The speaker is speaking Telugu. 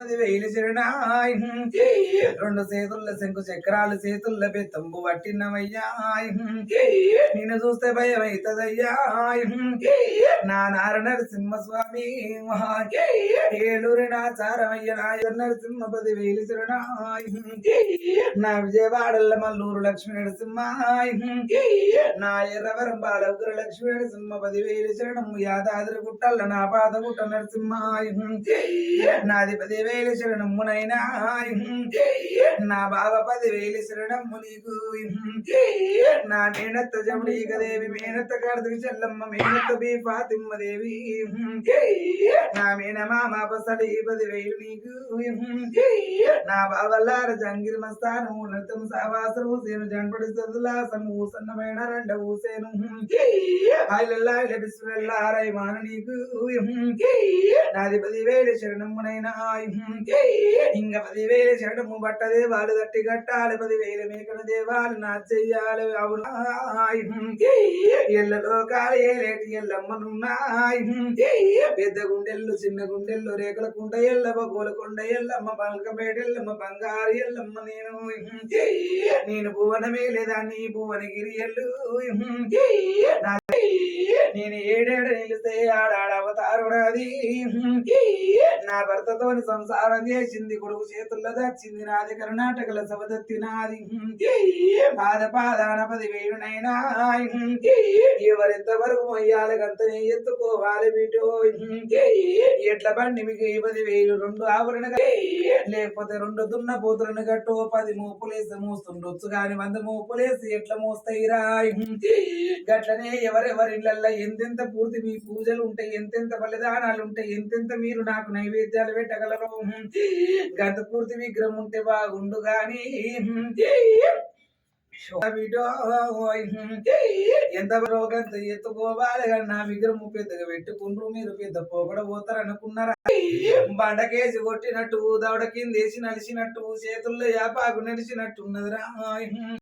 వేలు చిరణాయ్ రెండు చేతుల శంకు చక్రాలు చేతుల బెత్తంబు పట్టినవయ్యాయ్ నిన్ను చూస్తే భయం అవుతుందయ్యా నా నార నరసింహస్వామి ఏలూరి నాచారమయ్య నాయ నరసింహ పది వేలు చిరణాయ్ నా విజయవాడల్ల మల్లూరు లక్ష్మీ నరసింహాయ్. నా ఎర్రవరం బాలగురు లక్ష్మీ నరసింహ పది వేలు చిరణం యాదాద్రి గుట్టల్ల నా పాద గుట్ట నరసింహాయ్ నాది పది వేలు శరణమునైనా నా బాధ పది వేలు శరణము నీకు. నా మేనత్త జముడీక దేవి మేనత్త కార్తిక చెల్లమ్మ మేనత్త బి ఫాతిమ్మ దేవి. నా మేనమామ పసలి పది వేలు నీకు. నా బావల్లార జంగిరి మస్తాను నృతం సావాసరు సేను జన్పడి సదులాసము సన్నమైన రెండ ఊసేను. హాయిలల్లాయిల బిస్వెల్లారై మాను నీకు. నాది పదివేలు శరణమునైనా ఇంక పదివేలు శరణము పట్టదే వాళ్ళు తట్టి కట్టాలి పదివేలు మేకను దేవాలి నా చెయ్యాలి అవునా. ఎల్లలో కాలు ఏలేటి ఎల్లమ్మనున్నాయి పెద్ద గుండెళ్ళు చిన్న గుండెళ్ళు రేకుల కుండ ఎల్లమ్మ గోల ఎల్లమ్మ పలకపేట ఎల్లమ్మ బంగారు ఎల్లమ్మ నేను. నేను భువనమే లేదా నీ భువనగిరి ఎల్లు. నేను ఏడేడు నిలిస్తే ఆడాడ అవతారుడది నా భర్తతోని సంసారం చేసింది కొడుకు చేతుల్లో దచ్చింది నాది కర్ణాటకల సవదత్తి నాది పాద పాదాన పది వేయునైనా ఎవరెంత వరకు మొయ్యాలి గంతనే ఎత్తుకోవాలి బిటో ఎట్ల బండి మీకు పది వేలు రెండు ఆవులను లేకపోతే రెండు దున్న పోతులను గట్టు పది మూపులేసి మోస్తుండొచ్చు కాని వంద మూపులేసి ఎట్లా మోస్తాయిరా? గట్లనే ఎవరెవరి ఇళ్ళల్లో ఎంతెంత పూర్తి మీ పూజలు ఉంటాయి ఎంతెంత బలిదానాలు ఉంటాయి ఎంతెంత మీరు నాకు నైవేద్యాలు పెట్టగలరు గత పూర్తి విగ్రహం ఉంటే బాగుండు గాని ఎంత రోగంత ఎత్తుకోవాలి కానీ నా విగ్రహం పెద్దగా పెట్టుకుండ్రు మీరు పెద్ద పోగడ పోతారు అనుకున్నారా బండకేసి కొట్టినట్టు దవడ కింద వేసి నలిసినట్టు చేతుల్లో యాపాకు నడిచినట్టు ఉన్నదిరా